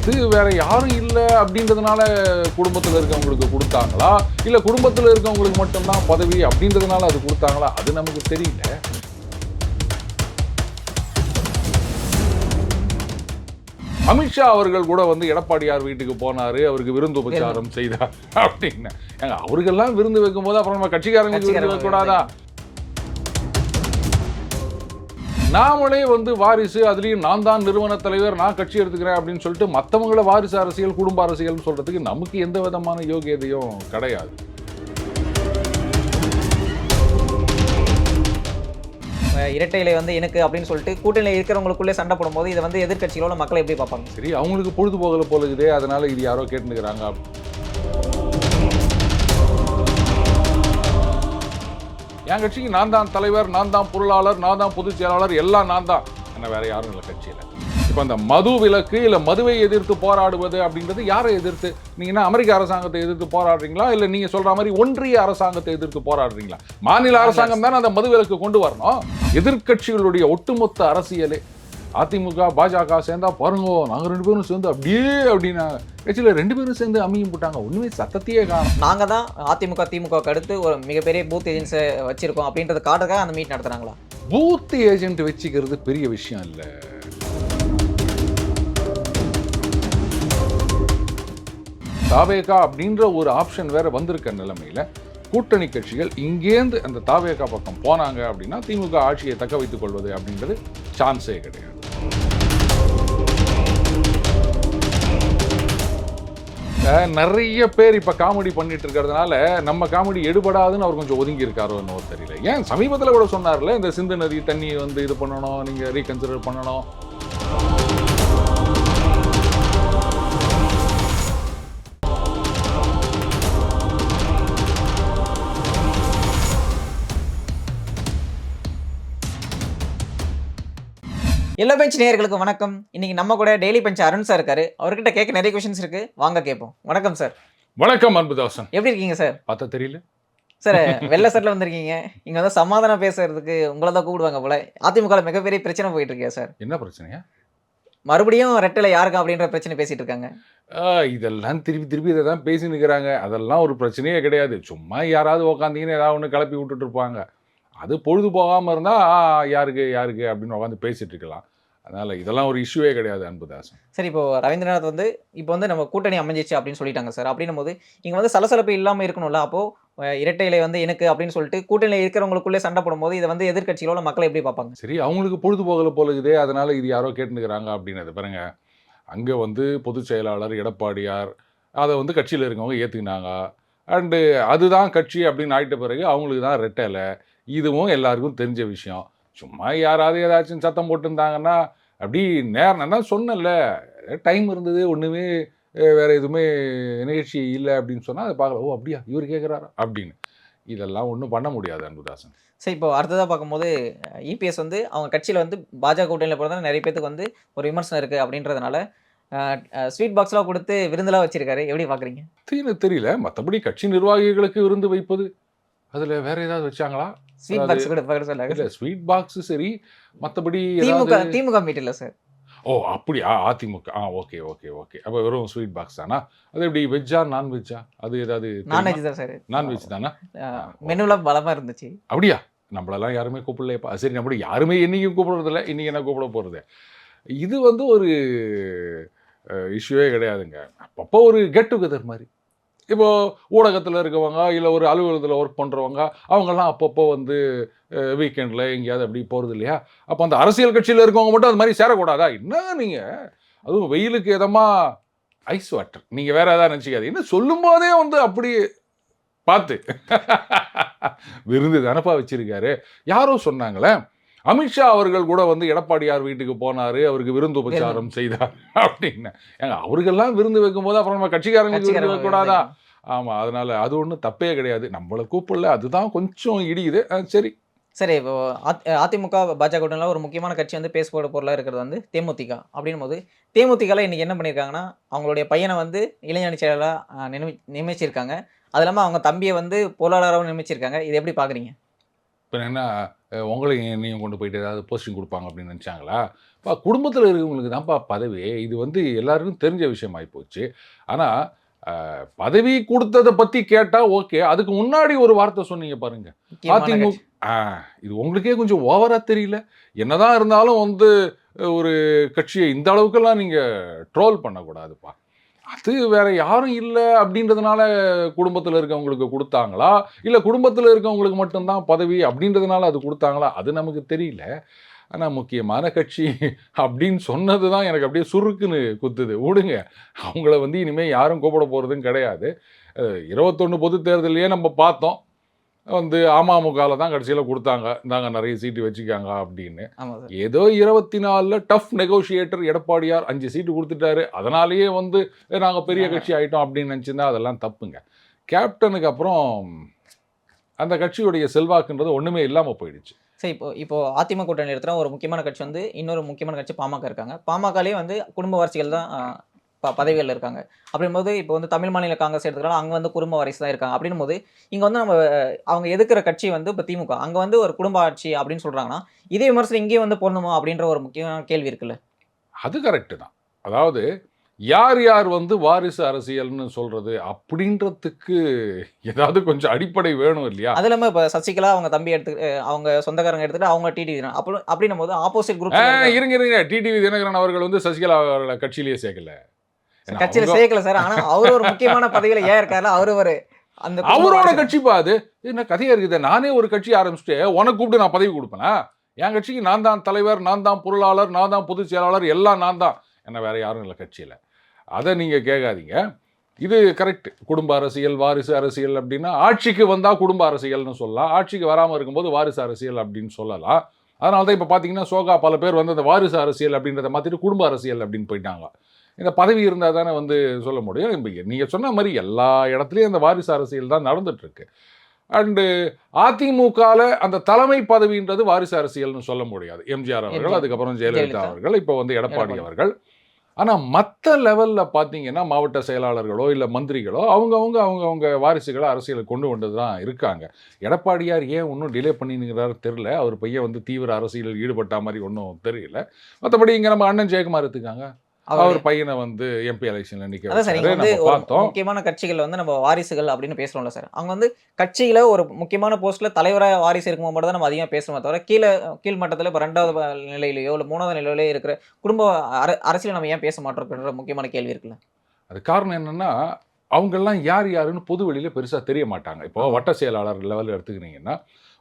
அது வேற யாரும் இல்லை அப்படின்றதுனால குடும்பத்தில் இருக்கவங்களுக்கு கொடுத்தாங்களா? இல்லை குடும்பத்தில் இருக்கவங்களுக்கு மட்டும்தான் பதவி அப்படின்றதுனால அது கொடுத்தாங்களா? அது நமக்கு தெரியல. அமித்ஷா அவர்கள் கூட வந்து எடப்பாடியார் வீட்டுக்கு போனாரு. அவருக்கு விருந்து உபச்சாரம் செய்தார் அப்படின்னு. அவருக்கெல்லாம் விருந்து வைக்கும்போது அப்புறம் நம்ம கட்சிக்காரங்களுக்கு விருந்து வைக்கக்கூடாதா? நாமளே வந்து வாரிசு அதுலயும் நான் தான் நிறுவன தலைவர் நான் கட்சி எடுத்துக்கிறேன் அப்படின்னு சொல்லிட்டு மத்தவங்கள வாரிசு அரசியல் குடும்ப அரசியல் சொல்றதுக்கு நமக்கு எந்த விதமான யோகியதையும் கிடையாது. இரட்டை இலை வந்து எனக்கு அப்படின்னு சொல்லிட்டு கூட்டணியில் இருக்கிறவங்களுக்குள்ளே சண்டை போடும்போது இதை வந்து எதிர்க்கட்சிகளோட மக்களை எப்படி பார்ப்பாங்க? சரி அவங்களுக்கு பொழுதுபோகல போல இருக்குதே அதனால இது யாரோ கேட்டுக்கிறாங்க என் கட்சிக்கு நான் தான் தலைவர் நான் தான் பொருளாளர் நான் தான் பொதுச் செயலாளர் எல்லாம் நான் தான். என்ன வேற யாரும் இல்லை கட்சியில். இப்போ அந்த மது விலக்கு இல்லை மதுவை எதிர்த்து போராடுவது அப்படின்றது யாரை எதிர்த்து? நீங்கள் என்ன அமெரிக்க அரசாங்கத்தை எதிர்த்து போராடுறீங்களா? இல்லை நீங்கள் சொல்கிற மாதிரி ஒன்றிய அரசாங்கத்தை எதிர்த்து போராடுறீங்களா? மாநில அரசாங்கம் தானே அந்த மது விலக்கு கொண்டு வரணும். எதிர்க்கட்சிகளுடைய ஒட்டுமொத்த அரசியலே அதிமுக பாஜக சேர்ந்தா பாருங்க நாங்க ரெண்டு பேரும் சேர்ந்து அப்படியே அப்படின்னா கட்சியில ரெண்டு பேரும் சேர்ந்து அமையும் போட்டாங்க. ஒண்ணுமே சத்தத்தையே காணும். நாங்கள் தான் அதிமுக திமுகவுக்கு அடுத்து ஒரு மிகப்பெரிய பூத் ஏஜென்ட்ஸை வச்சிருக்கோம் அப்படின்றத காட்டுறதுக்காக அந்த மீட் நடத்துறாங்களா? பூத் ஏஜென்ட் வச்சுக்கிறது பெரிய விஷயம் இல்ல. தாவேகா அப்படின்ற ஒரு ஆப்ஷன் வேற வந்திருக்க நிலைமையில கூட்டணி கட்சிகள் இங்கேருந்து அந்த தாவேகா பக்கம் போனாங்க அப்படின்னா திமுக ஆட்சியை தக்க வைத்துக் கொள்வது அப்படின்றது சான்ஸே கிடையாது. நிறைய பேர் இப்போ காமெடி பண்ணிட்டு இருக்கிறதுனால நம்ம காமெடி எடுபடாதுன்னு அவர் கொஞ்சம் ஒதுங்கி இருக்காரோ என்னவோ தெரியல. ஏன் சமீபத்தில் கூட சொன்னார்ல இந்த சிந்து நதி தண்ணி வந்து இது பண்ணணும் நீங்க ரீகன்சிடர் பண்ணணும். எல்லா பெஞ்ச் நேயர்களுக்கு வணக்கம். இன்னைக்கு நம்ம கூட டெய்லி பெஞ்ச் அருண் சார் இருக்காரு. அவர்கிட்ட கேட்க நிறைய கொஷின்ஸ் இருக்கு. வாங்க கேட்போம். வணக்கம் சார் வணக்கம் அன்புதாசன். எப்படி இருக்கீங்க சார் பார்த்தா தெரியல. சார் வெள்ள சட்டில் வந்திருக்கீங்க. இங்க வந்து சமாதானம் பேசுறதுக்கு உங்களை தான் கூப்பிடுவாங்க போல. அதிமுக மிகப்பெரிய பிரச்சனை போயிட்டு இருக்கே சார் என்ன பிரச்சனையா? மறுபடியும் ரெட்டில யாருக்கா அப்படின்ற பிரச்சனை பேசிட்டு இருக்காங்க? இதெல்லாம் திருப்பி திருப்பி இதை தான் பேசி நிற்கிறாங்க அதெல்லாம் ஒரு பிரச்சனையே கிடையாது. சும்மா யாராவது உக்காந்தீங்கன்னு ஏதாவது ஒன்று கிளப்பி விட்டுட்டு இருப்பாங்க. அது பொழுது போகாமல் இருந்தால் யாருக்கு யாருக்கு அப்படின்னு உட்காந்து பேசிட்டு இருக்கலாம். அதனால இதெல்லாம் ஒரு இஷ்யூவே கிடையாது அன்புதாசன். சரி இப்போ ரவீந்திரநாத் வந்து இப்போ வந்து நம்ம கூட்டணி அமைஞ்சிச்சு அப்படின்னு சொல்லிட்டாங்க சார். அப்படின்னும் போது இங்க வந்து சலசலப்பு இல்லாம இருக்கணும்ல அப்போ அஹ், இரட்டை இலை வந்து எனக்கு அப்படின்னு சொல்லிட்டு கூட்டணியில் இருக்கிறவங்களுக்குள்ளே சண்டை போடும்போது இதை வந்து எதிர்க்கட்சிகளோட மக்களை எப்படி பார்ப்பாங்க? சரி அவங்களுக்கு பொழுதுபோகல போல இருக்குதே அதனால இது யாரோ கேட்டுக்கிறாங்க அப்படின்னது பாருங்க. அங்கே வந்து பொதுச் செயலாளர் எடப்பாடியார் அதை வந்து கட்சியில் இருக்கவங்க ஏற்றுக்கினாங்க அண்டு அதுதான் கட்சி அப்படின்னு ஆயிட்ட பிறகு அவங்களுக்கு தான் ரெட்டலை இதுவும் எல்லாருக்கும் தெரிஞ்ச விஷயம். சும்மா யாராவது ஏதாச்சும் சத்தம் போட்டிருந்தாங்கன்னா அப்படி நேரம் நான் தான் சொன்னேன்ல டைம் இருந்தது ஒன்றுமே வேற எதுவுமே நிகழ்ச்சி இல்லை அப்படின்னு சொன்னால் அதை பார்க்கல. ஓ அப்படியா? இவர் கேட்குறாரா அப்படின்னு. இதெல்லாம் ஒன்றும் பண்ண முடியாது அன்புதாசன். சரி இப்போ அடுத்ததாக பார்க்கும்போது இபிஎஸ் வந்து அவங்க கட்சியில் வந்து பாஜக கூட்டணியில் போகிறதா நிறைய பேத்துக்கு வந்து ஒரு விமர்சனம் இருக்குது அப்படின்றதுனால ஸ்வீட் பாக்ஸ்லாம் கொடுத்து விருந்தெல்லாம் வச்சிருக்காரு. எப்படி பார்க்குறீங்க? தீனு தெரியல. மற்றபடி கட்சி நிர்வாகிகளுக்கு விருந்து வைப்பது அதில் வேற ஏதாவது வச்சாங்களா? ஸ்வீட் பாக்ஸ் கூட பார்க்க சொல்லாங்க இல்லை ஸ்வீட் பாக்ஸ் சரி மற்றபடி திமுக திமுக மீட் இல்லை சார் ஓ அப்படியா? அதிமுக ஆ ஓகே ஓகே ஓகே அப்போ வெறும் ஸ்வீட் பாக்ஸ் தானா? அது எப்படி வெஜ்ஜா நான்வெஜ்ஜா அது ஏதாவது நான்வெஜ் தான் சார் நான்வெஜ் தானா? மெனுலாம் பலமாக இருந்துச்சு. அப்படியா? நம்மளெல்லாம் யாருமே கூப்பிடலையப்பா. சரி நம்மள யாருமே என்னைக்கும் கூப்பிடுறதில்ல இன்னைக்கு என்ன கூப்பிட போகிறது இது வந்து ஒரு இஷ்யூவே கிடையாதுங்க. அப்பப்போ ஒரு கெட் டுகெதர் மாதிரி. இப்போ ஊடகத்தில் இருக்கவங்க இல்லை ஒரு அலுவலகத்தில் ஒர்க் பண்ணுறவங்க அவங்கெல்லாம் அப்பப்போ வந்து வீக்கெண்டில் எங்கேயாவது அப்படி போகிறது இல்லையா? அப்போ அந்த அரசியல் கட்சியில் இருக்கவங்க மட்டும் அது மாதிரி சேரக்கூடாதா? என்ன நீங்கள் அதுவும் வெயிலுக்கு எதமாக ஐஸ் வாட்டர் நீங்கள் வேறு எதாவது நினச்சிக்காது என்ன சொல்லும்போதே வந்து அப்படி பார்த்து. விருந்து தானப்பா வச்சுருக்காரு. யாரோ சொன்னாங்களே அமித்ஷா அவர்கள் கூட வந்து எடப்பாடியார் வீட்டுக்கு போனாரு அவருக்கு விருந்து உபச்சாரம் செய்தார் அப்படின்னு. ஏங்க அவருக்கெல்லாம் விருந்து வைக்கும்போது அப்புறம் நம்ம கட்சிக்காரங்களுக்கு விருந்து வைக்கக்கூடாதா ஆமா அதனால அது ஒன்றும் தப்பே கிடையாது. நம்மளை கூப்பிடல அதுதான் கொஞ்சம் இடியுது. சரி. சரி இப்போ அதிமுக பாஜக ஒரு முக்கியமான கட்சி வந்து பேசப்பட பொருளாக இருக்கிறது வந்து தேமுதிக அப்படின்னும் போது தேமுதிகல இன்னைக்கு என்ன பண்ணியிருக்காங்கன்னா அவங்களுடைய பையனை வந்து இளைஞரணி செயலாளராக நியமி நியமிச்சிருக்காங்க. அது இல்லாமல் அவங்க தம்பியை வந்து பொருளாளராகவும் நியமிச்சிருக்காங்க. இது எப்படி பார்க்குறீங்க இப்போ என்ன உங்களையும் என்னையும் கொண்டு போயிட்டு ஏதாவது போஸ்டிங் கொடுப்பாங்க அப்படின்னு நினச்சாங்களா? இப்போ குடும்பத்தில் இருக்கவங்களுக்கு தான்ப்பா பதவி. இது வந்து எல்லாருக்கும் தெரிஞ்ச விஷயமாயி போச்சு ஆனால் பதவி கொடுத்ததை பற்றி கேட்டால் ஓகே அதுக்கு முன்னாடி ஒரு வார்த்தை சொன்னீங்க பாருங்க. முக்கியமான அதிமுக இது உங்களுக்கே கொஞ்சம் ஓவரா தெரியல. என்னதான் இருந்தாலும் வந்து ஒரு கட்சியை இந்த அளவுக்கெல்லாம் நீங்க ட்ரோல் பண்ணக்கூடாதுப்பா. அது வேற யாரும் இல்லை அப்படின்றதுனால குடும்பத்தில் இருக்கவங்களுக்கு கொடுத்தாங்களா? இல்லை குடும்பத்தில் இருக்கவங்களுக்கு மட்டும்தான் பதவி அப்படின்றதுனால அது கொடுத்தாங்களா? அது நமக்கு தெரியல. ஆனால் முக்கியமான கட்சி அப்படின்னு சொன்னது தான் எனக்கு அப்படியே சுருக்குன்னு குத்துது. விடுங்க. அவங்கள வந்து இனிமேல் யாரும் கூப்பிட போகிறதும் கிடையாது. இருபத்தொன்று பொது தேர்தலையே நம்ம பார்த்தோம். வந்து அமமுகவில் தான் கடைசியில் கொடுத்தாங்க. இந்தாங்க நிறைய சீட்டு வச்சுக்காங்க அப்படின்னு. ஏதோ இருபத்தி நாலில் டஃப் நெகோஷியேட்டர் எடப்பாடியார் அஞ்சு சீட்டு கொடுத்துட்டாரு. அதனாலேயே வந்து நாங்கள் பெரிய. கட்சி ஆயிட்டோம் அப்படின்னு நினச்சிருந்தா அதெல்லாம் தப்புங்க. கேப்டனுக்கு அப்புறம் அந்த கட்சியுடைய செல்வாக்குன்றது ஒன்றுமே இல்லாமல் போயிடுச்சு. சரி இப்போ இப்போ அதிமுக கூட்டணி எடுத்துகிற ஒரு முக்கியமான கட்சி வந்து இன்னொரு முக்கியமான கட்சி பாமக இருக்காங்க. பாமகலேயே வந்து குடும்ப வாரிசுகள் தான் ப பதவிகள் இருக்காங்க. அப்படிங்கும்போது இப்போ வந்து தமிழ் மாநில காங்கிரஸ் எடுத்துக்கலாம் அங்கே வந்து குடும்ப வாரிசு தான் இருக்காங்க. அப்படின்னும் போது இங்கே வந்து நம்ம அவங்க எதுக்குற கட்சி வந்து இப்போ திமுக. அங்கே வந்து ஒரு குடும்ப ஆட்சி அப்படின்னு சொல்கிறாங்கன்னா இதே விமர்சனம் இங்கேயும் வந்து பொருந்துமா அப்படின்ற ஒரு முக்கியமான கேள்வி இருக்குல்ல? அது கரெக்டு தான். அதாவது யார் யார் வந்து வாரிசு அரசியல்னு சொல்றது அப்படின்றதுக்கு ஏதாவது கொஞ்சம் அடிப்படை வேணும் இல்லையா? அது இல்லாமல் இப்போ சசிகலா அவங்க தம்பி எடுத்து அவங்க சொந்தக்காரங்க எடுத்துட்டு அவங்க டிடி அப்போ அப்படின்னும் போது ஆப்போசிட் குரூப் இருங்க இருங்க டிடிவி தினகரன் அவர்கள் வந்து சசிகலா அவர்களை கட்சியிலேயே சேர்க்கல. கட்சியில சேர்க்கல சார். ஆனா அவர் ஒரு முக்கியமான பதவியில ஏன் இருக்காருல அவரு ஒரு அந்த அவரோட வாரிசு. கட்சிப்பா அது? என்ன கதையா இருக்குது? நானே ஒரு கட்சி ஆரம்பிச்சுட்டு உனக்கு கூப்பிட்டு நான் பதவி கொடுப்பேனா? என் கட்சிக்கு நான் தான் தலைவர் நான் தான் பொருளாளர் நான் தான் பொதுச் செயலாளர் எல்லாம் நான் தான். என்ன வேற யாரும் இல்லை கட்சியில். அதை நீங்கள் கேட்காதீங்க. இது கரெக்ட் குடும்ப அரசியல் வாரிசு அரசியல் அப்படின்னா ஆட்சிக்கு வந்தால் குடும்ப அரசியல்னு சொல்லலாம். ஆட்சிக்கு வராமல் இருக்கும்போது வாரிசு அரசியல் அப்படின்னு சொல்லலாம். அதனால தான் இப்போ பார்த்தீங்கன்னா சோகா பல பேர் வந்து அந்த வாரிசு அரசியல் அப்படின்றத மாற்றிட்டு குடும்ப அரசியல் அப்படின்னு போயிட்டாங்க இந்த பதவி இருந்தால் தானே வந்து சொல்ல முடியும். இப்போ நீங்கள் சொன்ன மாதிரி எல்லா இடத்துலையும் அந்த வாரிசு அரசியல் தான் நடந்துட்டு இருக்கு அண்டு அதிமுகவில் அந்த தலைமை பதவின்றது வாரிசு அரசியல்னு சொல்ல முடியாது. எம்ஜிஆர் அவர்கள். அதுக்கப்புறம் ஜெயலலிதா. அவர்கள் இப்போ வந்து எடப்பாடி. அவர்கள். ஆனால் மற்ற லெவலில் பார்த்தீங்கன்னா மாவட்ட செயலாளர்களோ இல்லை மந்திரிகளோ அவங்கவுங்க அவங்கவுங்க வாரிசுகளை அரசியலுக்கு கொண்டு வந்து தான் இருக்காங்க. எடப்பாடியார் ஏன் ஒன்றும் டிலே பண்ணினுங்கிறாரு தெரில அவர் பையன் வந்து தீவிர அரசியலில் ஈடுபட்ட மாதிரி ஒன்றும் தெரியல. மற்றபடி இங்கே நம்ம அண்ணன் ஜெயக்குமார் எடுத்துக்காங்க. அவர் பையனை வந்து எம்பி எலெக்ஷன்ல நிக்க அதான் சார் வந்து முக்கியமான கட்சிகள் வந்து நம்ம வாரிசுகள் அப்படின்னு பேசுறோம்ல சார். அவங்க வந்து கட்சியில ஒரு முக்கியமான போஸ்ட்ல தலைவராக வாரிசு இருக்கும்போது மட்டும் தான் நம்ம அதிகமாக பேசுறோமே தவிர கீழே கீழ் மட்டத்தில் இப்போ ரெண்டாவது நிலையிலயோ இல்லை மூணாவது நிலையிலயோ இருக்கிற குடும்ப அர அரசியல் நம்ம ஏன் பேச மாட்டோம்ன்ற முக்கியமான கேள்வி இருக்குல்ல. அது காரணம் என்னன்னா அவங்கெல்லாம் யார் யாருன்னு பொது வெளியில பெருசா தெரிய மாட்டாங்க. இப்போ வட்ட செயலாளர் லெவலில் எடுத்துக்கிட்டீங்கன்னா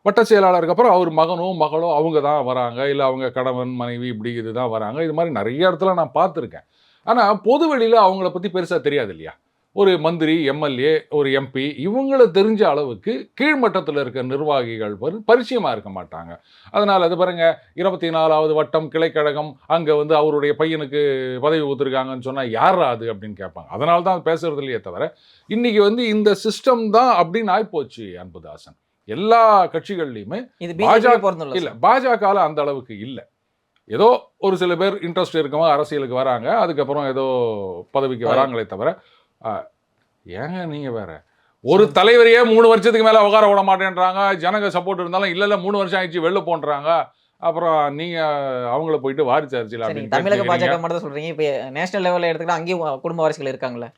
வட்ட செயலாளருக்கு அப்புறம் அவர் மகனோ மகளோ அவங்க தான் வராங்க. இல்லை அவங்க கணவன் மனைவி இப்படி இதுதான் வராங்க. இது மாதிரி நிறைய இடத்துல நான் பார்த்துருக்கேன். ஆனால் பொது வெளியில் அவங்கள பற்றி பெருசாக தெரியாது இல்லையா? ஒரு மந்திரி எம்எல்ஏ ஒரு எம்பி இவங்கள தெரிஞ்ச அளவுக்கு கீழ்மட்டத்தில் இருக்க நிர்வாகிகள் பரி- இருக்க மாட்டாங்க. அதனால் அது பாருங்க இருபத்தி நாலாவது வட்டம் கிளைக்கழகம் அங்கே வந்து அவருடைய பையனுக்கு பதவி கொடுத்துருக்காங்கன்னு சொன்னால் யார் அது அப்படின்னு கேட்பாங்க. அதனால தான் பேசுறது இல்லையே தவிர இன்றைக்கி வந்து இந்த சிஸ்டம் தான் அப்படின்னு ஆகிப்போச்சு அன்புதாசன். எல்லா கட்சிகள்லையுமே பாஜக இல்லை பாஜகவில் அந்த அளவுக்கு இல்லை. ஏதோ ஒரு சில பேர் இன்ட்ரெஸ்ட் இருக்கவங்க அரசியலுக்கு வராங்க அதுக்கப்புறம் ஏதோ பதவிக்கு பதவி. வராங்களே தவிர ஏங்க நீங்கள் வேற? ஒரு தலைவரையே மூணு வருஷத்துக்கு மேலே உட்கார விட மாட்டேன்றாங்க ஜனங்க சப்போர்ட் இருந்தாலும் இல்லை மூணு வருஷம் ஆயிடுச்சு வெளில போன்றாங்க. அப்புறம் நீங்கள் அவங்கள போயிட்டு வாரிசு அரசியல் சரி அப்படின்னு தமிழக. பாஜக மட்டும் தான் சொல்றீங்க இப்போ நேஷனல் லெவலில் எடுத்துக்கிட்டா அங்கேயும் குடும்ப வாரிசுகள் இருக்காங்களே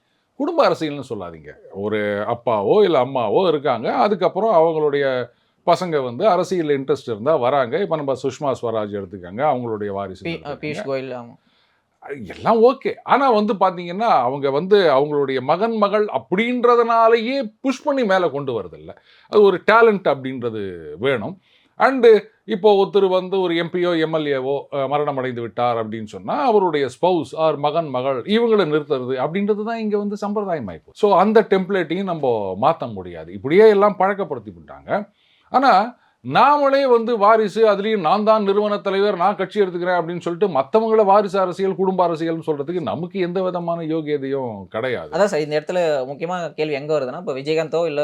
குடும்ப அரசியல்னு சொல்லாதீங்க. ஒரு அப்பாவோ இல்லை அம்மாவோ இருக்காங்க. அதுக்கப்புறம் அவங்களுடைய பசங்க வந்து அரசியல் இன்ட்ரெஸ்ட் இருந்தால் வராங்க. இப்போ நம்ம சுஷ்மா ஸ்வராஜ் எடுத்துக்கோங்க. அவங்களுடைய வாரிசு பியூஷ் கோயல். எல்லாம் ஓகே. ஆனால் வந்து பார்த்தீங்கன்னா அவங்க வந்து அவங்களுடைய மகன் மகள் அப்படின்றதுனாலயே புஷ் பண்ணி மேலே கொண்டு வரதில்ல. அது ஒரு டேலண்ட் அப்படின்றது வேணும். அண்டு இப்போ ஒருத்தர் வந்து ஒரு எம்பியோ எம்எல்ஏவோ மரணம் அடைந்து விட்டார் அப்படின்னு சொன்னால் அவருடைய ஸ்பௌஸ் ஆர் மகன் மகள் இவங்களை நிறுத்துறது அப்படின்றது தான் இங்கே வந்து சம்பிரதாயம் ஆயிப்போம் ஸோ அந்த டெம்ப்ளேட்டையும் நம்ம மாற்ற முடியாது. இப்படியே எல்லாம் பழக்கப்படுத்தி விட்டாங்க ஆனால் நாமளே வந்து வாரிசு அதுலேயும் நான் தான் நிறுவன தலைவர் நான் கட்சி எடுத்துக்கிறேன் அப்படின்னு சொல்லிட்டு மற்றவங்கள வாரிசு அரசியல் குடும்ப அரசியல்னு சொல்றதுக்கு நமக்கு எந்த விதமான யோகியதையும் கிடையாது. அதான் சார் இந்த இடத்துல முக்கியமான கேள்வி எங்க வருதுன்னா இப்போ விஜயகாந்தோ இல்ல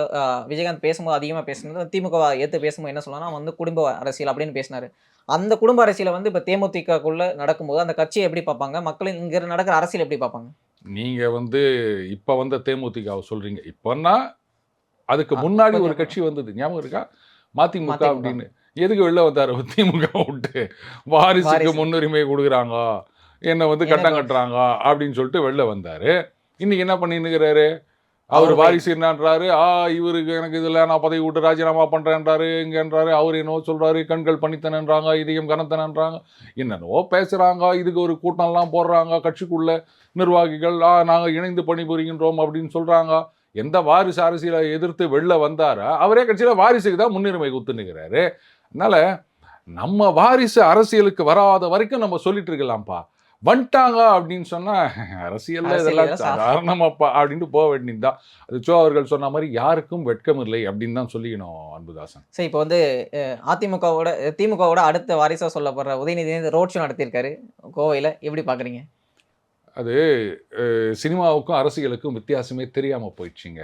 விஜயகாந்த் பேசும்போது அதிகமா பேசுனது திமுக ஏத்து பேசும்போது என்ன சொல்லலாம் வந்து குடும்ப அரசியல் அப்படின்னு பேசினாரு. அந்த குடும்ப அரசியலை வந்து இப்போ தேமுதிகக்குள்ள நடக்கும்போது அந்த கட்சியை எப்படி பார்ப்பாங்க? மக்கள் இங்க நடக்கிற அரசியல் எப்படி பார்ப்பாங்க? நீங்க வந்து இப்ப வந்த தேமுதிகவை சொல்றீங்க. இப்பன்னா அதுக்கு முன்னாடி ஒரு கட்சி வந்தது. ஞாபகம் இருக்கா? மதிமுக. அப்படின்னு. எதுக்கு வெளில வந்தார்? திமுக விட்டு. வாரிசுக்கு வாரிசு. முன்னுரிமை கொடுக்குறாங்க. என்னை வந்து கட்டம் கட்டுறாங்க அப்படின்னு சொல்லிட்டு வெளில வந்தாரு. இன்னைக்கு என்ன பண்ணின்னுக்கிறாரு? அவர் அவரு வாரிசு என்னன்றாரு? ஆ இவருக்கு எனக்கு இதுல நான் பதவி விட்டு ராஜினாமா பண்றேன்றாரு. இங்கன்றாரு. அவர் என்னவோ சொல்றாரு. கண்கள் பணித்தனன்றாங்க. இதயம் கனத்தனன்றாங்க. என்னென்னவோ பேசுறாங்க. இதுக்கு ஒரு கூட்டம்லாம் போடுறாங்க. கட்சிக்குள்ள நிர்வாகிகள் ஆ நாங்க இணைந்து பணிபுரிகின்றோம் அப்படின்னு சொல்றாங்க. எந்த வாரிசு அரசியலை எதிர்த்து வெளில வந்தாரா? அவரே கட்சியில வாரிசுக்கு தான் முன்னுரிமை குத்துனுக்கிறாரு அதனால நம்ம வாரிசு அரசியலுக்கு வராத வரைக்கும் நம்ம சொல்லிட்டு இருக்கலாம்ப்பா. வந்துட்டாங்க அப்படின்னு சொன்னா அரசியல்ல அரசியல் இதெல்லாம் சாதாரணமாப்பா அப்படின்ட்டு போக வேண்டியதுதான். அது சோ அவர்கள் சொன்ன மாதிரி யாருக்கும் வெட்கம் இல்லை அப்படின்னு தான் சொல்லிக்கணும் அன்புதாசன். சரி இப்போ வந்து அதிமுகவோட திமுகவோட அடுத்த வாரிசா சொல்லப்படுற உதயநிதி ரோட் ஷோ நடத்தியிருக்காரு கோவையில். எப்படி பார்க்குறீங்க அது சினிமாவுக்கும் அரசியலுக்கும் வித்தியாசமே தெரியாமல் போயிடுச்சுங்க.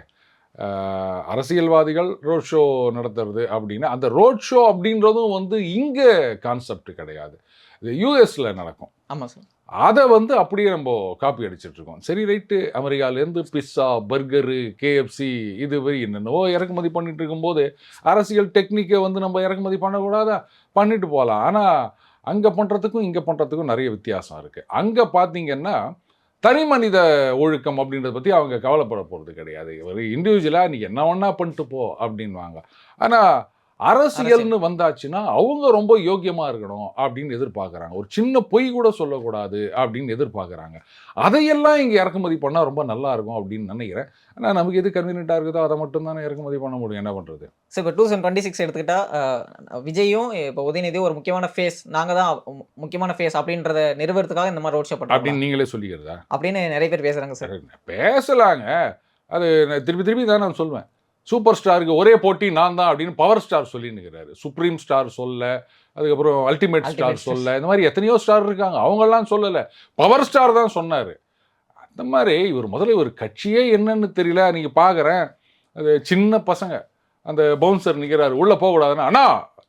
அரசியல்வாதிகள் ரோட் ஷோ நடத்துறது அப்படின்னா அந்த ரோட் ஷோ அப்படின்றதும் வந்து இங்கே கான்செப்ட் கிடையாது. இது யூஎஸ்ல நடக்கும். ஆமாம் சார். அதை வந்து அப்படியே நம்ம காப்பி அடிச்சிட்டு இருக்கோம். சரி ரைட்டு. அமெரிக்காலேருந்து பிஸ்ஸா பர்கரு கேஎஃப்சி இது வரை என்னென்னவோ இறக்குமதி பண்ணிட்டு இருக்கும்போது அரசியல் டெக்னிக்கை வந்து நம்ம இறக்குமதி பண்ணக்கூடாதா? பண்ணிட்டு போகலாம். ஆனால் அங்கே பண்ணுறதுக்கும் இங்கே பண்ணுறதுக்கும் நிறைய வித்தியாசம் இருக்குது அங்கே பார்த்தீங்கன்னா தனி மனித ஒழுக்கம் அப்படின்றத பற்றி அவங்க கவலைப்பட போகிறது கிடையாது. ஒரு இண்டிவிஜுவலாக நீ என்ன வேணா பண்ணிட்டு போ அப்படின்வாங்க ஆனால் அரசியல்னு வந்தாச்சுன்னா அவங்க ரொம்ப யோக்கியமாக இருக்கணும் அப்படின்னு எதிர்பார்க்குறாங்க. ஒரு சின்ன பொய் கூட சொல்லக்கூடாது அப்படின்னு எதிர்பார்க்குறாங்க. அதையெல்லாம் இங்கே இறக்குமதி பண்ணால் ரொம்ப நல்லா இருக்கும் அப்படின்னு நினைக்கிறேன். ஆனால் நமக்கு எது கன்வீனியண்ட்டாக இருக்குதோ அதை மட்டும் தானே இறக்குமதி பண்ண முடியும். என்ன பண்ணுறது சார் இப்போ டூ தௌசண்ட் டுவெண்ட்டி சிக்ஸ் எடுத்துக்கிட்டா விஜயும் இப்போ உதயநிதியும் ஒரு முக்கியமான ஃபேஸ் நாங்கள் தான் முக்கியமான ஃபேஸ் அப்படின்றத நிறுவனத்துக்காக இந்த மாதிரி ரோட் ஷோ அப்படின்னு நீங்களே சொல்லிக்கிறதா? அப்படின்னு நிறைய பேர் பேசுகிறாங்க சார் பேசலாங்க. அது திருப்பி திருப்பி தான் நான் சொல்வேன். சூப்பர் ஸ்டாருக்கு ஒரே போட்டி நான் தான் அப்படின்னு பவர் ஸ்டார் சொல்லின்னுக்கிறாரு. சுப்ரீம் ஸ்டார் சொல்ல அதுக்கப்புறம் அல்டிமேட் ஸ்டார் சொல்ல இந்த மாதிரி எத்தனையோ ஸ்டார் இருக்காங்க. அவங்கெல்லாம் சொல்லலை. பவர் ஸ்டார் தான் சொன்னார். அந்த மாதிரி இவர் முதல்ல ஒரு கட்சியே என்னன்னு தெரியல. நீங்கள் பார்க்குறேன் அது சின்ன பசங்க. அந்த பவுன்சர் நிற்கிறாரு உள்ளே போகக்கூடாதுன்னா அண்ணா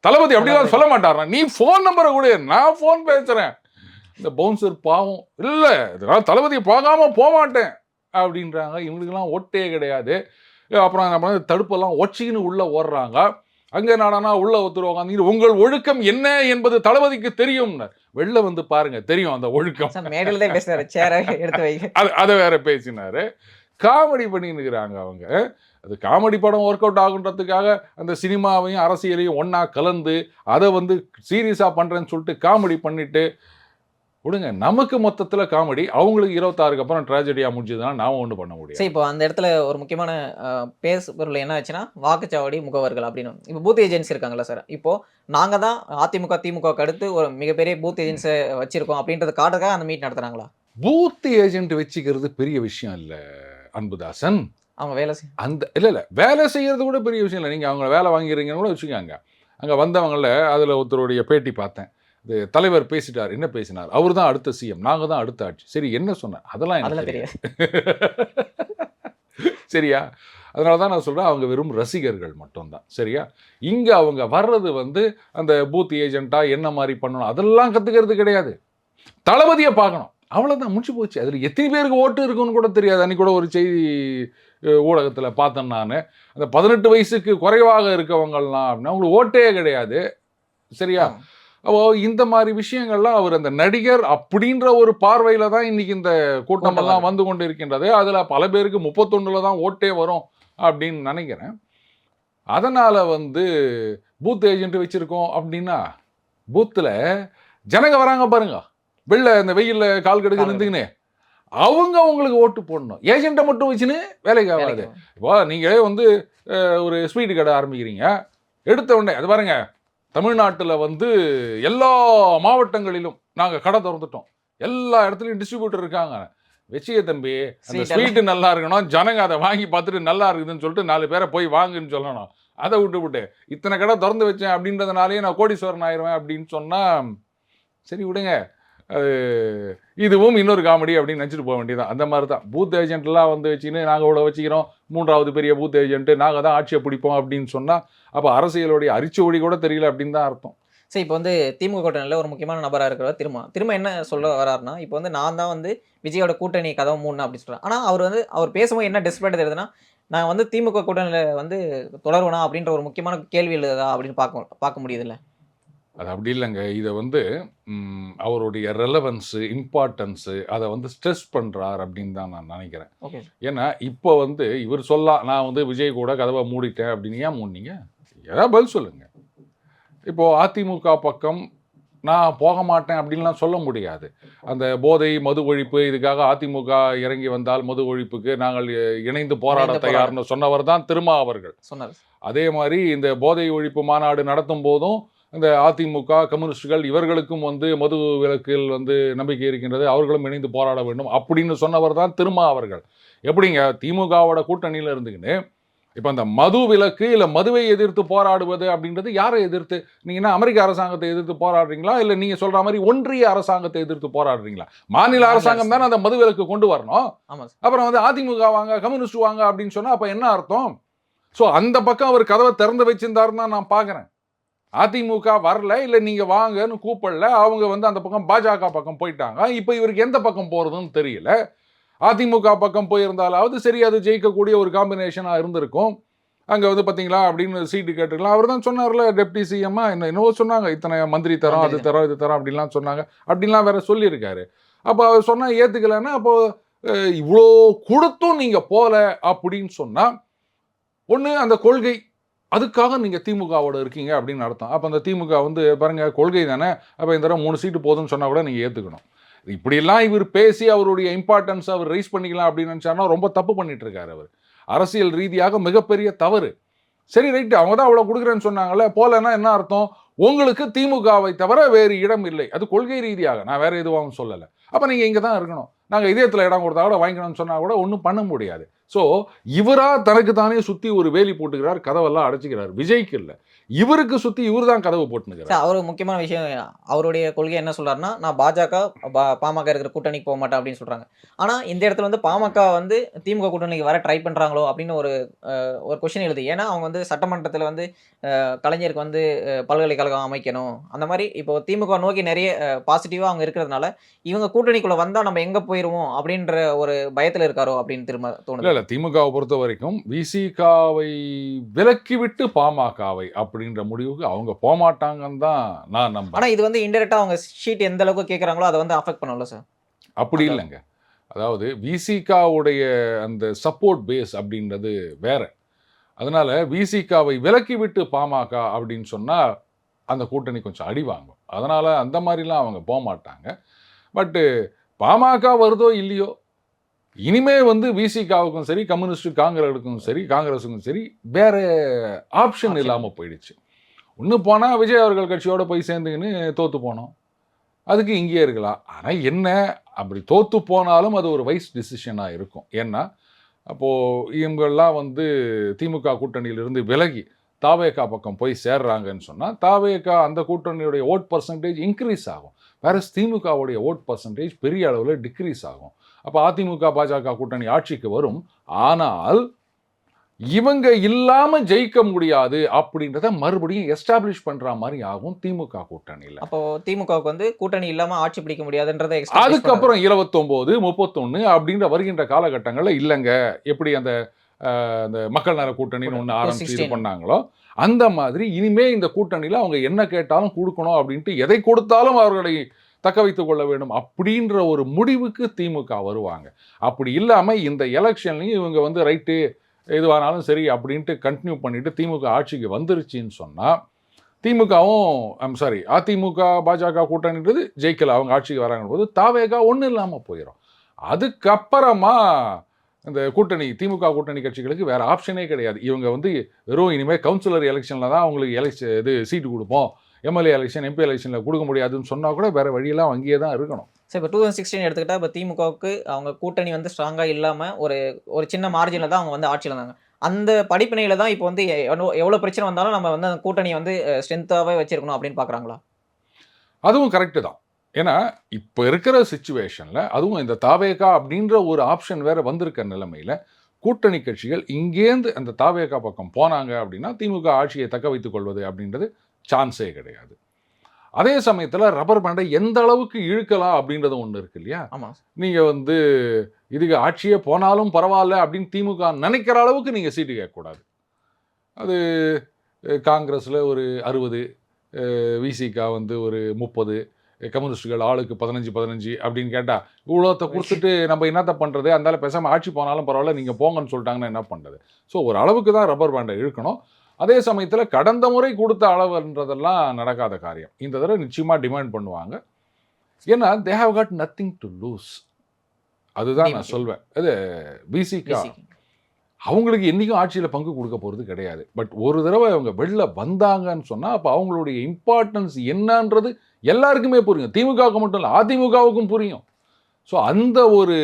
தளபதி அப்படிலாம் சொல்ல மாட்டாரா நீ ஃபோன் நம்பரை கொடு. நான் ஃபோன் பேசுகிறேன் இந்த பவுன்சர் பாவம். இல்லை இதனால் தளபதியை பார்க்காம போக மாட்டேன் அப்படின்றாங்க. இவங்களுக்கெல்லாம் ஒட்டே கிடையாது. அப்புறம் நம்ம தடுப்பெல்லாம் ஒச்சிக்கின்னு உள்ளே ஓடுறாங்க. அங்கே நாடானா உள்ள ஒருத்தர் உட்காந்து உங்கள் ஒழுக்கம் என்ன என்பது தளபதிக்கு தெரியும்னார். வெளில வந்து பாருங்க தெரியும் அந்த ஒழுக்கம். தான் பேசுறாரு. சேரை எடுத்து வைக்க அது அதை வேற பேசினாரு. காமெடி பண்ணின்னுக்கிறாங்க அவங்க. அது காமெடி படம் ஒர்க் அவுட் ஆகுன்றதுக்காக அந்த சினிமாவையும் அரசியலையும் ஒண்ணா கலந்து அதை வந்து சீரியஸாக பண்ணுறேன்னு சொல்லிட்டு காமெடி பண்ணிட்டு விடுங்க. நமக்கு மொத்தத்தில் காமெடி அவங்களுக்கு இருபத்தாறுக்கு அப்புறம் ட்ராஜடியாக முடிஞ்சதுன்னா நாம ஒன்றும் பண்ண முடியாது. சரி இப்போ அந்த இடத்துல ஒரு முக்கியமான பேசு பொருள் என்ன ஆச்சுன்னா வாக்குச்சாவடி முகவர்கள் அப்படின்னு. இப்போ பூத் ஏஜென்சி இருக்காங்கல்ல சார் இப்போ நாங்கள் தான் அதிமுக திமுகவுக்கு அடுத்து ஒரு மிகப்பெரிய பூத் ஏஜென்ஸை வச்சிருக்கோம் அப்படின்றத காட்டுறதுக்காக அந்த மீட் நடத்துறாங்களா? பூத் ஏஜென்ட் வச்சுக்கிறது பெரிய விஷயம் இல்லை அன்புதாசன். அவங்க வேலை செய் அந்த இல்லை இல்லை. வேலை செய்கிறது கூட பெரிய விஷயம் இல்லை. நீங்கள் அவங்க வேலை வாங்கிறீங்கன்னு கூட வச்சுக்கோங்க அங்கே வந்தவங்கள அதில் ஒருத்தருடைய பேட்டி பார்த்தேன். இது தலைவர் பேசிட்டார் என்ன பேசினார்? அவர் தான் அடுத்த சிஎம் நாங்கள் தான் அடுத்த ஆட்சி. சரி என்ன சொன்னார் அதெல்லாம் எனக்கு தெரியாது. சரியா? அதனால தான் நான் சொல்கிறேன் அவங்க வெறும் ரசிகர்கள் மட்டும்தான். சரியா? இங்கே அவங்க வர்றது வந்து அந்த பூத் ஏஜென்ட்டாக என்ன மாதிரி பண்ணணும் அதெல்லாம் கற்றுக்கிறது கிடையாது. தளபதியை பார்க்கணும். அவ்வளோதான் முடிச்சு போச்சு. அதில் எத்தனை பேருக்கு ஓட்டு இருக்குன்னு கூட தெரியாது. அன்னைக்கு கூட ஒரு செய்தி ஊடகத்தில் பார்த்தேன் நான். அந்த பதினெட்டு வயசுக்கு குறைவாக இருக்கவங்கலாம் அப்படின்னா அவங்களுக்கு ஓட்டே கிடையாது. சரியா? இந்த மாதிரி விஷயங்கள்லாம் அவர் அந்த நடிகர் அப்படின்ற ஒரு பார்வையில தான் இன்னைக்கு இந்த கூட்டம் எல்லாம் வந்து கொண்டு இருக்கின்றது அதுல பல பேருக்கு முப்பத்தொன்னுல தான் ஓட்டே வரும் அப்படின்னு நினைக்கிறேன். அதனால வந்து பூத் ஏஜென்ட் வச்சிருக்கோம் அப்படின்னா பூத்துல ஜனங்க வராங்க பாருங்க. வெளில இந்த வெயில்ல கால் கெடுக்க நின்றுக்கின்னு அவங்க உங்களுக்கு ஓட்டு போடணும். ஏஜென்ட்டை மட்டும் வச்சுன்னு வேலைக்கு ஆகாது. இப்போ நீங்களே வந்து ஒரு ஸ்வீட் கடை ஆரம்பிக்கிறீங்க. எடுத்த உடனே அது பாருங்க தமிழ்நாட்டில் வந்து எல்லா மாவட்டங்களிலும் நாங்கள் கடை திறந்துட்டோம். எல்லா இடத்துலையும் டிஸ்ட்ரிபியூட்டர் இருக்காங்க. வச்சிய தம்பி அந்த ஸ்வீட்டு நல்லா இருக்கணும். ஜனங்க அதை வாங்கி பார்த்துட்டு நல்லா இருக்குதுன்னு சொல்லிட்டு நாலு பேரை போய் வாங்குன்னு சொல்லணும். அதை விட்டு விட்டு இத்தனை கடை திறந்து வச்சேன் அப்படின்றதுனாலேயே நான் கோடீஸ்வரன் ஆயிடுவேன் அப்படின்னு சொன்னால் சரி விடுங்க. இதுவும் இன்னொரு காமெடி அப்படின்னு நினச்சிட்டு போக வேண்டியதான் அந்த மாதிரி தான் பூத் ஏஜென்ட்லாம் வந்து வச்சுன்னு நாங்கள் இவ்வளோ வச்சுக்கிறோம். மூன்றாவது பெரிய பூத் ஏஜென்ட்டு நாங்கள் தான் ஆட்சியை பிடிப்போம் அப்படின்னு சொன்னால் அப்போ அரசியலுடைய அரிச்சுவடி கூட தெரியல அப்படின்னு தான் அர்த்தம். சரி இப்போ வந்து திமுக கூட்டணியில் ஒரு முக்கியமான நபராக இருக்கிறவர் திரும்ப திரும்ப என்ன சொல்ல வராருன்னா இப்போ வந்து நான் தான் வந்து விஜயோட கூட்டணி கதவை மூணு அப்படி சொல்கிறேன் ஆனால் அவர் வந்து அவர் பேசும்போது என்ன டிஸ்பிளே தெரியுதுன்னா நான் வந்து திமுக கூட்டணியில் வந்து தொடருவேனா அப்படின்ற ஒரு முக்கியமான கேள்வி எழுதா அப்படின்னு பார்க்க பார்க்க முடியுதுல்ல? அது அப்படி இல்லைங்க. இதை வந்து அவருடைய ரெலவன்ஸு இம்பார்ட்டன்ஸு அதை வந்து ஸ்ட்ரெஸ் பண்ணுறார் அப்படின்னு தான் நான் நினைக்கிறேன். ஏன்னா இப்போ வந்து இவர் சொல்லலாம் நான் வந்து விஜய் கூட கதவை மூடிட்டேன் அப்படின்னு ஏன் மூடினீங்க? ஏதாவது பதில் சொல்லுங்க. இப்போ அதிமுக பக்கம் நான் போக மாட்டேன் அப்படின்லாம் சொல்ல முடியாது. அந்த போதை மது ஒழிப்பு இதுக்காக அதிமுக இறங்கி வந்தால் மது ஒழிப்புக்கு நாங்கள் இணைந்து போராட தயார்னு சொன்னவர் தான் திருமா அவர்கள். சொன்னார் அதே மாதிரி இந்த போதை ஒழிப்பு மாநாடு நடத்தும் போதும் இந்த அதிமுக கம்யூனிஸ்டுகள் இவர்களுக்கும் வந்து மது விலக்கில் வந்து நம்பிக்கை இருக்கின்றது. அவர்களும் இணைந்து போராட வேண்டும் அப்படின்னு சொன்னவர் தான் திருமா அவர்கள். எப்படிங்க? திமுகவோட கூட்டணியில் இருந்துக்கின்னு இப்போ அந்த மது விலக்கு இல்லை மதுவை எதிர்த்து போராடுவது அப்படின்றது யாரை எதிர்த்து? நீங்க என்ன அமெரிக்க அரசாங்கத்தை எதிர்த்து போராடுறீங்களா? இல்லை நீங்க சொல்ற மாதிரி ஒன்றிய அரசாங்கத்தை எதிர்த்து போராடுறீங்களா? மாநில அரசாங்கம் தானே அந்த மது விலக்கு கொண்டு வரணும். அப்புறம் வந்து அதிமுக வாங்க கம்யூனிஸ்ட் வாங்க அப்படின்னு சொன்னா அப்ப என்ன அர்த்தம்? ஸோ அந்த பக்கம் அவர் கதவை திறந்து வச்சிருந்தாருன்னு தான் நான் பார்க்குறேன் அதிமுக வரல இல்லை நீங்க வாங்கன்னு கூப்பிடல அவங்க வந்து அந்த பக்கம் பாஜக பக்கம் போயிட்டாங்க. இப்போ இவருக்கு எந்த பக்கம் போறதுன்னு தெரியல. அதிமுக பக்கம் போயிருந்தாலாவது சரி அது ஜெயிக்கக்கூடிய ஒரு காம்பினேஷனாக இருந்திருக்கும். அங்கே வந்து பார்த்தீங்களா அப்படின்னு சீட்டு கேட்டுக்கலாம். அவர் தான் சொன்னார்ல டெப்டி சிஎம்மா என்ன என்னவோ சொன்னாங்க. இத்தனை மந்திரி தரோம் அது தரோம் இது தரோம் அப்படின்லாம் சொன்னாங்க. அப்படின்லாம் வேற சொல்லியிருக்காரு. அப்போ அவர் சொன்னா ஏற்றுக்கலைன்னா அப்போ அஹ், இவ்வளோ கொடுத்தும் நீங்கள் போல அப்படின்னு சொன்னால் ஒன்று அந்த கொள்கை அதுக்காக நீங்கள் திமுகவோட இருக்கீங்க அப்படின்னு அர்த்தம். அப்போ அந்த திமுக வந்து பாருங்க கொள்கை தானே. அப்போ இந்த தடவை மூணு சீட்டு போதும்னு சொன்னால் கூட நீங்கள் ஏற்றுக்கணும் இப்படியெல்லாம் இவர் பேசி அவருடைய இம்பார்ட்டன்ஸ் அவர் ரைஸ் பண்ணிக்கலாம் அப்படின்னு நினச்சாருன்னா ரொம்ப தப்பு பண்ணிட்டு இருக்காரு அவர். அரசியல் ரீதியாக மிகப்பெரிய தவறு. சரி ரைட்டு அவங்க தான் அவ்வளோ கொடுக்குறேன்னு சொன்னாங்களே போலன்னா என்ன அர்த்தம்? உங்களுக்கு திமுகவை தவிர வேறு இடம் இல்லை. அது கொள்கை ரீதியாக. நான் வேறு எதுவாகவும் சொல்லலை. அப்போ நீங்கள் இங்கே தான் இருக்கணும். நாங்கள் இதயத்தில் இடம் கொடுத்தா கூட வாங்கிக்கணும்னு சொன்னால் கூட ஒன்றும் பண்ண முடியாது. ஸோ இவரா தனக்கு தானே சுற்றி ஒரு வேலி போட்டுக்கிறார் கதவெல்லாம் அடைச்சிக்கிறார். விஜய்க்கு இல்லை. இவருக்கு சுற்றி இவர் தான் கதவு போட்டுனுக்கிறார். அவர் முக்கியமான விஷயம் அவருடைய கொள்கை என்ன சொல்றாருன்னா நான் பாஜக பாமக இருக்கிற கூட்டணிக்கு போக மாட்டேன் அப்படின்னு சொல்றாங்க. ஆனா இந்த இடத்துல வந்து பாமக வந்து திமுக கூட்டணிக்கு வர ட்ரை பண்றாங்களோ அப்படின்னு ஒரு ஒரு கொஸ்டின் எழுது. ஏன்னா அவங்க வந்து சட்டமன்றத்தில் வந்து கலைஞருக்கு வந்து பல்கலைக்கழகம் அமைக்கணும். அந்த மாதிரி இப்போ திமுக நோக்கி நிறைய பாசிட்டிவா அவங்க இருக்கிறதுனால இவங்க கூட்டணிக்குள்ள வந்தா நம்ம எங்க போயிருவோம் அப்படின்ற ஒரு பயத்துல இருக்காரோ அப்படின்னு திரும்ப தோணுது. இல்ல திமுகவை பொறுத்த வரைக்கும் விசிகாவை விலக்கிவிட்டு பாமகவை அப்படின்ற முடிவுக்கு அவங்க போமாட்டாங்கன்னு தான் நான் ஆனா இது வந்து இன்டெரக்டா அவங்க ஷீட் எந்த அளவுக்கு கேக்குறாங்களோ அதை வந்து அஃபெக்ட் பண்ணும்ல சார் அப்படி. இல்லைங்க. அதாவது விசிகாவுடைய அந்த சப்போர்ட் பேஸ் அப்படின்றது வேற. அதனால விசிகாவை விலக்கி விட்டு பாமக அப்படின்னு சொன்னா அந்த கூட்டணி கொஞ்சம் அடி வாங்கும். அதனால அந்த மாதிரிலாம் அவங்க போக மாட்டாங்க பட்டு பாமக வருதோ இல்லையோ இனிமே வந்து விசிகாவுக்கும் சரி கம்யூனிஸ்ட் காங்கிரஸுக்கும் சரி காங்கிரஸுக்கும் சரி வேற ஆப்ஷன். இல்லாமல் போயிடுச்சு. ஒன்று போனால் விஜய் அவர்கள் கட்சியோட போய் சேர்ந்துக்கின்னு தோத்து போனோம். அதுக்கு இங்கேயே இருக்கலாம். ஆனால் என்ன அப்படி தோத்து போனாலும் அது ஒரு வைஸ் டிசிஷனாக இருக்கும். ஏன்னா அப்போது இவங்கெல்லாம் வந்து திமுக கூட்டணியிலிருந்து விலகி தாவேகா பக்கம் போய் சேர்றாங்கன்னு சொன்னால் தாவேகா அந்த கூட்டணியுடைய ஓட் பர்சன்டேஜ் இன்க்ரீஸ் ஆகும். வேற திமுகவுடைய ஓட் பர்சன்டேஜ் பெரிய அளவில் டிக்ரீஸ் ஆகும். அப்போ அதிமுக பாஜக கூட்டணி ஆட்சிக்கு வரும் ஆனால் இவங்க இல்லாம ஜெயிக்க முடியாது அப்படின்றத மறுபடியும் எஸ்டாப்ளிஷ் பண்ற மாதிரி ஆகும் திமுக கூட்டணியில அப்போ திமுகவுக்கு வந்து கூட்டணி இல்லாம ஆட்சி பிடிக்க முடியாதுன்றதை. அதுக்கப்புறம் இருபத்தொம்போது முப்பத்தொன்னு அப்படின்ற வருகின்ற காலகட்டங்கள்ல இல்லைங்க எப்படி அந்த அந்த மக்கள் நல கூட்டணின்னு ஒன்று ஆரம்பிச்சு இது 16. பண்ணாங்களோ அந்த மாதிரி இனிமே இந்த கூட்டணியில அவங்க என்ன கேட்டாலும் கொடுக்கணும் அப்படின்ட்டு எதை கொடுத்தாலும் அவர்களை தக்க வைத்துக் கொள்ள வேண்டும் அப்படின்ற ஒரு முடிவுக்கு திமுக வருவாங்க. அப்படி இல்லாமல் இந்த எலெக்ஷன்லையும் இவங்க வந்து ரைட்டு எதுவானாலும் சரி அப்படின்ட்டு கண்டினியூ பண்ணிட்டு திமுக ஆட்சிக்கு வந்துருச்சின்னு சொன்னால் திமுகவும் ஐம் சாரி அதிமுக பாஜக கூட்டணின்றது ஜெயிக்கல. அவங்க ஆட்சிக்கு வராங்க போது தாவேகா ஒன்றும் இல்லாமல் போயிடும் அதுக்கப்புறமா இந்த கூட்டணி திமுக கூட்டணி கட்சிகளுக்கு வேறு ஆப்ஷனே கிடையாது. இவங்க வந்து வெறும் இனிமேல் கவுன்சிலர் எலெக்ஷனில் தான் அவங்களுக்கு எலெக்ஷன் இது சீட்டு கொடுப்போம். எம்எல்ஏ எலெக்ஷன் எம்பி எலெக்ஷனில் கொடுக்க முடியாதுன்னு சொன்னால் கூட வேற வழியெல்லாம் அங்கேயே தான் இருக்கணும். சரி இப்போ டூ தௌசண்ட் சிக்ஸ்டீன் எடுத்துக்கிட்டா இப்போ திமுகவுக்கு அவங்க கூட்டணி வந்து ஸ்ட்ராங்காக இல்லாமல் ஒரு ஒரு சின்ன மார்ஜினில் தான் அவங்க வந்து ஆட்சியில் இருந்தாங்க. அந்த படிப்பினையில் தான் இப்போ வந்து எவ்வளோ- எவ்வளோ பிரச்சனை வந்தாலும் நம்ம வந்து அந்த கூட்டணியை வந்து ஸ்ட்ரென்த்தாகவே வச்சிருக்கணும் அப்படின்னு பார்க்குறாங்களா அதுவும் கரெக்டு தான். ஏன்னா இப்போ இருக்கிற சுச்சுவேஷனில் அதுவும் இந்த தாவேகா அப்படின்ற ஒரு ஆப்ஷன் வேற வந்திருக்க நிலைமையில கூட்டணி கட்சிகள் இங்கேருந்து அந்த தாவேகா பக்கம் போனாங்க அப்படின்னா திமுக ஆட்சியை தக்க வைத்துக் கொள்வது அப்படின்றது சான்ஸே கிடையாது. அதே சமயத்தில் ரப்பர் பேண்டை எந்த அளவுக்கு இழுக்கலாம் அப்படின்றது ஒன்று இருக்கு இல்லையா? ஆமாம் நீங்கள் வந்து இதுக்கு ஆட்சியே போனாலும் பரவாயில்ல அப்படின்னு திமுக நினைக்கிற அளவுக்கு நீங்கள் சீட்டு கேட்கக்கூடாது. அது காங்கிரஸில் ஒரு அறுபது விசிகா வந்து ஒரு முப்பது கம்யூனிஸ்டுகள் ஆளுக்கு பதினஞ்சு பதினஞ்சு அப்படின்னு கேட்டால் இவ்வளோத்தை கொடுத்துட்டு நம்ம என்னத்த பண்ணுறது அதனால பேசாமல் ஆட்சி போனாலும் பரவாயில்ல நீங்கள் போங்கன்னு சொல்லிட்டாங்கன்னா என்ன பண்ணுறது ஸோ ஒரு அளவுக்கு தான் ரப்பர் பேண்டை இழுக்கணும். அதே சமயத்தில் கடந்த முறை கொடுத்த அளவுன்றதெல்லாம் நடக்காத காரியம். இந்த தடவை நிச்சயமாக டிமாண்ட் பண்ணுவாங்க. ஏன்னா they have got nothing to lose அதுதான் நான். சொல்வேன். அது பிசிகா. அவங்களுக்கு என்றைக்கும் ஆட்சியில் பங்கு கொடுக்க போகிறது கிடையாது. பட் ஒரு தடவை அவங்க வெளில வந்தாங்கன்னு சொன்னால் அப்போ அவங்களுடைய இம்பார்ட்டன்ஸ் என்னன்றது எல்லாருக்குமே புரியும். திமுகவுக்கு மட்டும் இல்லை அதிமுகவுக்கும் புரியும். ஸோ அந்த ஒரு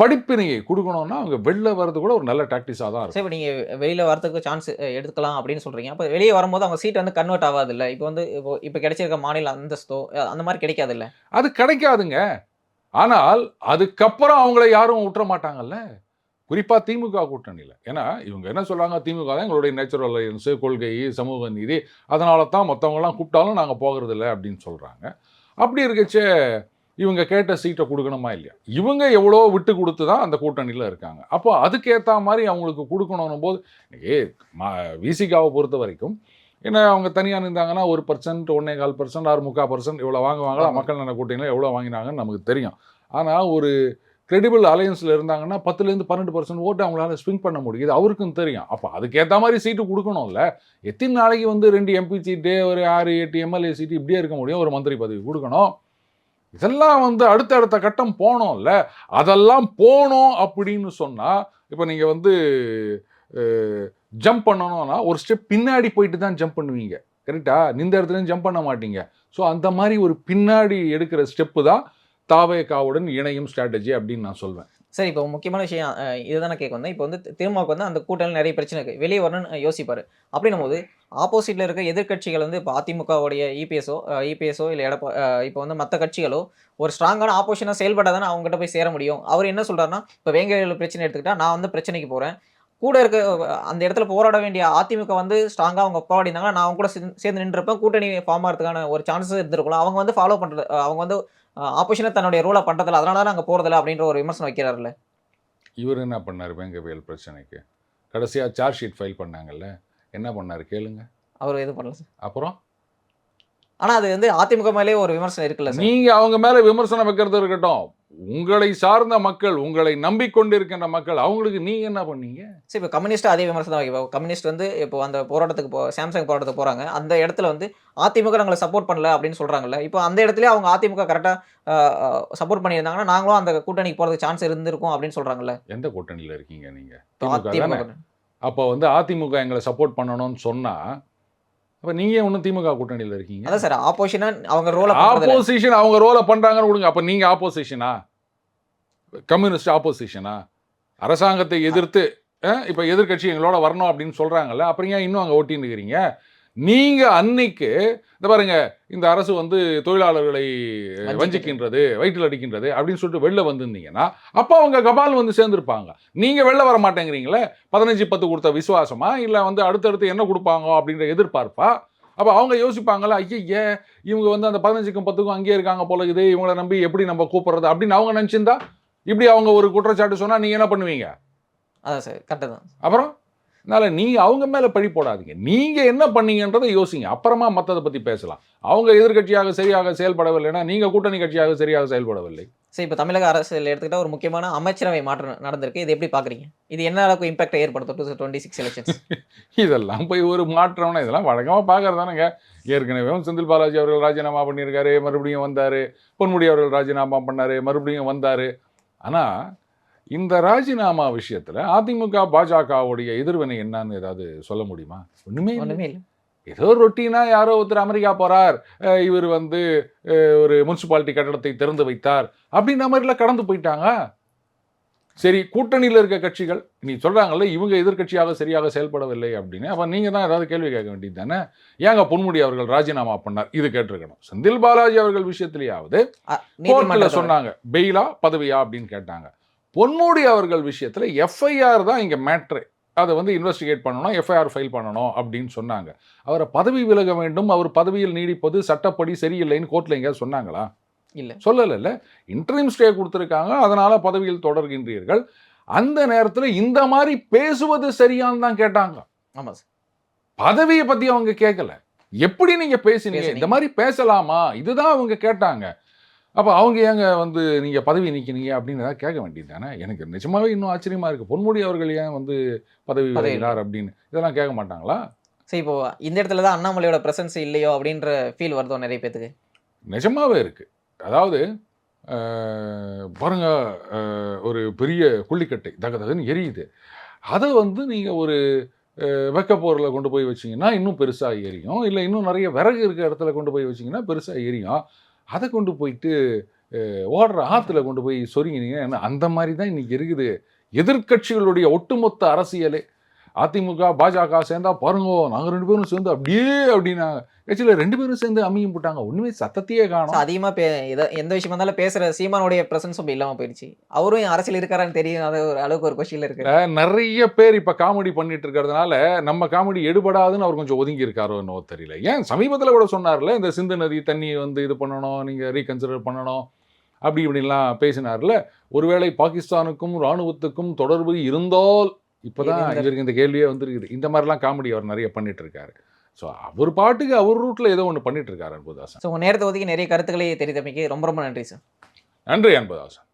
படிப்பினையை கொடுக்கணும்னா அவங்க வெளில வர்றது கூட ஒரு நல்ல டாக்டிஸாக தான் இருக்கும். இப்போ நீங்கள் வெளியில் வரதுக்கு சான்ஸ் எடுத்துக்கலாம் அப்படின்னு சொல்கிறீங்க அப்போ வெளியே வரும்போது அவங்க சீட் வந்து கன்வெர்ட் ஆகாது இல்லை இப்போ வந்து இப்போ இப்போ கிடைச்சிருக்க மாநில அந்தஸ்தோ அந்த மாதிரி கிடைக்காது இல்லை அது கிடைக்காதுங்க. ஆனால் அதுக்கப்புறம் அவங்கள யாரும் விட்டுற மாட்டாங்கல்ல? குறிப்பாக திமுக கூட்டணியில். ஏன்னா இவங்க என்ன சொல்றாங்க? திமுக தான் எங்களுடைய நேச்சுரல் அலையன்ஸு கொள்கை சமூக நீதி. அதனால தான் மற்றவங்களாம் கூப்பிட்டாலும் நாங்கள் போகிறது இல்லை அப்படின்னு சொல்கிறாங்க அப்படி இருக்கச்சே இவங்க கேட்ட சீட்டை கொடுக்கணுமா இல்லையா? இவங்க எவ்வளோ விட்டு கொடுத்து தான் அந்த கூட்டணியில் இருக்காங்க. அப்போ அதுக்கேற்ற மாதிரி அவங்களுக்கு கொடுக்கணும் போது ஏ விசிகாவை பொறுத்த வரைக்கும் ஏன்னா அவங்க தனியாக இருந்தாங்கன்னா ஒரு பர்சன்ட் ஒன்னே கால் பர்சன்ட் ஆறு முக்கால் பர்சன்ட் இவ்வளோ வாங்குவாங்களா. மக்கள் நல கூட்டணியில் எவ்வளோ வாங்கினாங்கன்னு நமக்கு தெரியும். ஆனால் ஒரு கிரெடிபிள் அலையன்ஸில் இருந்தாங்கன்னா பத்துலேருந்து பன்னெண்டு பர்சன்ட் ஓட்டு அவங்களால ஸ்விங் பண்ண முடியுது. அவருக்கும் தெரியும். அப்போ அதுக்கேற்ற மாதிரி சீட்டு கொடுக்கணும்ல. எத்தனை நாளைக்கு வந்து ரெண்டு எம்பி சீட்டு ஒரு ஆறு எட்டு எம்எல்ஏ சீட்டு இப்படியே இருக்க முடியும். ஒரு மந்திரி பதவி கொடுக்கணும். இதெல்லாம் வந்து அடுத்தடுத்த கட்டம் போனோம்ல அதெல்லாம் போனோம் அப்படின்னு சொன்னால் இப்போ நீங்கள் வந்து ஜம்ப் பண்ணணும்னா ஒரு ஸ்டெப் பின்னாடி போயிட்டு தான் ஜம்ப் பண்ணுவீங்க. கரெக்டா இந்த இடத்துலையும் ஜம்ப் பண்ண மாட்டீங்க. ஸோ அந்த மாதிரி ஒரு பின்னாடி எடுக்கிற ஸ்டெப்பு தான் தாவேகாவுடன் இணையும் ஸ்ட்ராட்டஜி அப்படின்னு நான் சொல்வேன். சரி இப்போ முக்கியமான விஷயம் இதுதானே கேட்க வந்தேன் இப்போ வந்து திருமாவுக்கு வந்து அந்த கூட்டணியில் நிறைய பிரச்சனை இருக்குது வெளியே வரணும்னு யோசிப்பார். அப்படின்னும் போது ஆப்போசிட்டில் இருக்க எதிர்க்கட்சிகள் வந்து இப்போ அதிமுகவுடைய இபிஎஸ்ஓ இபிஎஸ்ஓ இல்லை எடப்பா இப்போ வந்து மற்ற கட்சிகளோ ஒரு ஸ்ட்ராங்கான ஆப்போசிஷனாக செயல்பட்டால் தானே அவங்ககிட்ட போய் சேர முடியும். அவர் என்ன சொல்றாருன்னா இப்போ வேங்கையில் பிரச்சனை எடுத்துக்கிட்டா நான் வந்து பிரச்சனைக்கு போகிறேன் கூட இருக்க அந்த இடத்துல போராட வேண்டிய அதிமுக வந்து ஸ்ட்ராங்காக அவங்க போராடி இருந்தாங்கன்னா நான் அவங்க கூட சேர்ந்து- சேர்ந்து நின்றப்ப கூட்டணி ஃபார்ம் ஆகிறதுக்கான ஒரு சான்சஸ் இருந்திருக்கலாம் அவங்க வந்து ஃபாலோ பண்ணுறது அவங்க வந்து ஆப்போசிஷனை தன்னுடைய ரூலை பண்ணுறதில்ல அதனால தான் நாங்கள் போகிறதில்ல அப்படின்ற ஒரு விமர்சனம் வைக்கிறாருல்ல. இவர் என்ன பண்ணார் வேங்கவேல் பிரச்சனைக்கு? கடைசியாக சார்ஜ் ஷீட் ஃபைல் பண்ணாங்கல்ல. என்ன பண்ணார் கேளுங்க. அவர் எதுவும் பண்ணல சார். அப்புறம்? ஆனா அது வந்து அதிமுக மேலே ஒரு விமர்சனம் இருக்குல்ல சார். நீங்க அவங்க மேல விமர்சனம் வைக்கிறது இருக்கட்டும். உங்களை சார்ந்த மக்கள் உங்களை நம்பிக்கொண்டிருக்கின்ற மக்கள் அவங்களுக்கு நீங்க என்ன பண்ணீங்க? சரி இப்போ கம்யூனிஸ்ட் அதே விமர்சனம் வைக்க கம்யூனிஸ்ட் வந்து இப்போ அந்த போராட்டத்துக்கு போ சாம்சங் போராட்டத்துக்கு போறாங்க. அந்த இடத்துல வந்து அதிமுக நாங்களை சப்போர்ட் பண்ணல அப்படின்னு சொல்றாங்கல்ல இப்போ அந்த இடத்துல அவங்க அதிமுக கரெக்டாக சப்போர்ட் பண்ணியிருந்தாங்கன்னா நாங்களும் அந்த கூட்டணிக்கு போறதுக்கு சான்ஸ் இருந்திருக்கும் அப்படின்னு சொல்றாங்கல்ல. எந்த கூட்டணியில இருக்கீங்க நீங்க? இப்போ அதிமுக அப்போ வந்து அதிமுக எங்களை சப்போர்ட் பண்ணணும்னு சொன்னா அப்ப நீங்க ஒன்றும் திமுக கூட்டணியில இருக்கீங்க? அதான் சார் ஆப்போசிஷனா அவங்க ரோல ஆப்போசிஷன் அவங்க ரோலை பண்றாங்கன்னு விடுங்க அப்ப நீங்க ஆப்போசிஷனா கம்யூனிஸ்ட் ஆப்போசிஷனா அரசாங்கத்தை எதிர்த்து இப்ப எதிர்க்கட்சி எங்களோட வரணும் அப்படின்னு சொல்றாங்கல்ல அப்புறம் ஏன் இன்னும் அங்க ஒட்டின்னு இருக்கிறீங்க? நீங்க அன்னைக்கு இந்த பாருங்க இந்த அரசு வந்து தொழிலாளர்களை. வஞ்சிக்கின்றது வயிற்றில் அடிக்கின்றது அப்படின்னு சொல்லிட்டு வெளில வந்திருந்தீங்கன்னா அப்போ அவங்க கபால் வந்து சேர்ந்துருப்பாங்க. நீங்க வெளில வர மாட்டேங்கிறீங்களே? பதினஞ்சு பத்து கொடுத்த விசுவாசமா? இல்லை வந்து அடுத்தடுத்து என்ன கொடுப்பாங்க அப்படின்ற எதிர்பார்ப்பா? அப்போ அவங்க யோசிப்பாங்கல்ல ஐயே இவங்க வந்து அந்த பதினஞ்சுக்கும் பத்துக்கும் அங்கேயே இருக்காங்க போல இது இவங்கள நம்பி எப்படி நம்ம கூப்பிடுறது? அப்படின்னு அவங்க நினச்சிருந்தா இப்படி அவங்க ஒரு குற்றச்சாட்டு சொன்னா நீங்க என்ன பண்ணுவீங்க? அதான் சார் கரெக்டாக தான். அப்புறம்? அதனால நீங்க அவங்க மேல பழி போடாதீங்க. நீங்க என்ன பண்ணீங்கன்றதை யோசிங்க. அப்புறமா மத்ததை பத்தி பேசலாம். அவங்க எதிர்க்கட்சியாக சரியாக செயல்படவில்லைன்னா நீங்க கூட்டணி கட்சியாக சரியாக செயல்படவில்லை. சரி இப்போ தமிழக அரசியல் எடுத்துக்கிட்டா ஒரு முக்கியமான அமைச்சரவை மாற்றம் நடந்திருக்கு. இது எப்படி பார்க்குறீங்க இது என்ன அளவுக்கு இம்பாக்ட் ஏற்படுத்தும்? டூ டுவெண்ட்டி சிக்ஸ் எலெக்ஷன்ஸ் இதெல்லாம் போய் ஒரு மாற்றம்னா இதெல்லாம் வழக்கமாக பார்க்கறது தானேங்க ஏற்கனவே செந்தில் பாலாஜி அவர்கள் ராஜினாமா பண்ணியிருக்காரு மறுபடியும் வந்தார். பொன்முடி அவர்கள் ராஜினாமா பண்ணார் மறுபடியும் வந்தார். ஆனால் இந்த ராஜினாமா விஷயத்தில் அதிமுக பாஜகவுடைய எதிர்வினை என்னன்னு ஏதாவது சொல்ல முடியுமா? ஒன்றுமே இல்லை. ஒன்றுமே ஏதோ ரொட்டீனா யாரோ ஒருத்தர் அமெரிக்கா போறார். இவர் வந்து ஒரு முனிசிபாலிட்டி கட்டடத்தை திறந்து வைத்தார் அப்படின்ற மாதிரிலாம் கடந்து போயிட்டாங்க. சரி கூட்டணியில் இருக்க கட்சிகள் நீ சொல்றாங்கல்ல இவங்க எதிர்க்கட்சியாக சரியாக செயல்படவில்லை அப்படின்னு. அப்ப நீங்க தான் ஏதாவது கேள்வி கேட்க வேண்டியது தானே? ஏங்க பொன்முடி அவர்கள் ராஜினாமா பண்ணார்? இது கேட்டிருக்கணும். செந்தில் பாலாஜி அவர்கள் விஷயத்திலேயாவது கோர்ட்டில் சொன்னாங்க பெயிலா பதவியா? அப்படின்னு கேட்டாங்க. பொன்முடி அவர்கள் விஷயத்துல எஃப்ஐஆர் தான் இங்க மேட்ரு அதை வந்து இன்வெஸ்டிகேட் பண்ணணும் எஃப்ஐஆர் ஃபைல் பண்ணணும் அப்படின்னு சொன்னாங்க. அவரை பதவி விலக வேண்டும் அவர் பதவியில் நீடிப்பது சட்டப்படி சரியில்லைன்னு கோர்ட்ல எங்கேயாவது சொன்னாங்களா? இல்ல. சொல்லலைல்ல. இன்டர்ம் ஸ்டே கொடுத்துருக்காங்க அதனால பதவியில் தொடர்கின்றீர்கள். அந்த நேரத்தில் இந்த மாதிரி பேசுவது சரியான்னு தான் கேட்டாங்க. ஆமா சார். பதவியை பத்தி அவங்க கேட்கல எப்படி நீங்க பேசுனீங்க? பேசுனீங்க. இந்த மாதிரி பேசலாமா? இதுதான் அவங்க கேட்டாங்க. அப்ப அவங்க ஏங்க வந்து நீங்க பதவி நீக்கினீங்க அப்படின்னு ஏதாவது கேட்க வேண்டியது தானே எனக்கு நிஜமாவே இன்னும் ஆச்சரியமா இருக்கு. பொன்முடி அவர்கள் ஏன் வந்து பதவி விலகினார் அப்படின்னு? இதெல்லாம் கேட்க மாட்டாங்களா? சரி இப்போ இந்த இடத்துல தான் அண்ணாமலையோட பிரசன்ஸ் இல்லையோ அப்படின்ற ஃபீல் வருதோ நிறைய பேத்துக்கு? நிஜமாவே இருக்கு. அதாவது பாருங்க ஒரு பெரிய கொல்லிக்கட்டை தக தகன்னு எரியுது. அதை வந்து நீங்கள் ஒரு வெக்கப்போரில் கொண்டு போய் வச்சிங்கன்னா இன்னும் பெருசாக எரியும். இல்லை இன்னும் நிறைய விறகு இருக்க இடத்துல கொண்டு போய் வச்சிங்கன்னா பெருசாக எரியும். அதை கொண்டு போயிட்டு ஓடுற ஆற்றுல கொண்டு போய் சொருங்கினீங்கன்னா அந்த மாதிரி தான் இன்றைக்கி இருக்குது எதிர்க்கட்சிகளுடைய ஒட்டுமொத்த அரசியலே. அதிமுக பாஜக சேர்ந்தா பாருங்க நாங்கள் ரெண்டு பேரும் சேர்ந்து அப்படியே அப்படின்னாங்க. ஆக்சுவலாக ரெண்டு பேரும் சேர்ந்து அமையும் போட்டாங்க. ஒன்றுமே சத்தத்தையே காணும். அதிகமா பே எத- எந்த விஷயமா இருந்தாலும் பேசுற சீமானுடைய பிரசன்ஸும் இப்போ இல்லாம போயிடுச்சு. அவரும் அரசியல் இருக்காரான்னு தெரியும். அது ஒரு அளவுக்கு ஒரு கொஸ்டின்ல இருக்கு. நிறைய பேர் இப்ப காமெடி பண்ணிட்டு இருக்கிறதுனால நம்ம காமெடி எடுபடாதுன்னு அவர் கொஞ்சம் ஒதுங்கி இருக்காரோ என்னவோ தெரியல. ஏன்? சமீபத்துல கூட சொன்னார்ல இந்த சிந்து நதி தண்ணி வந்து இது பண்ணணும் நீங்க ரீகன்சிடர் பண்ணணும் அப்படி இப்படிலாம் பேசினார்ல. ஒருவேளை பாகிஸ்தானுக்கும் ராணுவத்துக்கும் தொடர்பு இருந்தால் இப்பதான் இருந்தால். இவருக்கு இந்த கேள்வியே வந்திருக்குது. இந்த மாதிரிலாம் காமெடி அவர் நிறைய பண்ணிட்டு இருக்காரு ஸோ அவர் பாட்டுக்கு அவர் ரூட்ல ஏதோ ஒன்று பண்ணிட்டு இருக்காரு அன்புதாசன். ஸோ உங்க நேரத்தை ஒதுக்கி நிறைய கருத்துக்களை தெரிவித்தமைக்கு ரொம்ப ரொம்ப நன்றி சார் நன்றி அன்புதாசன்.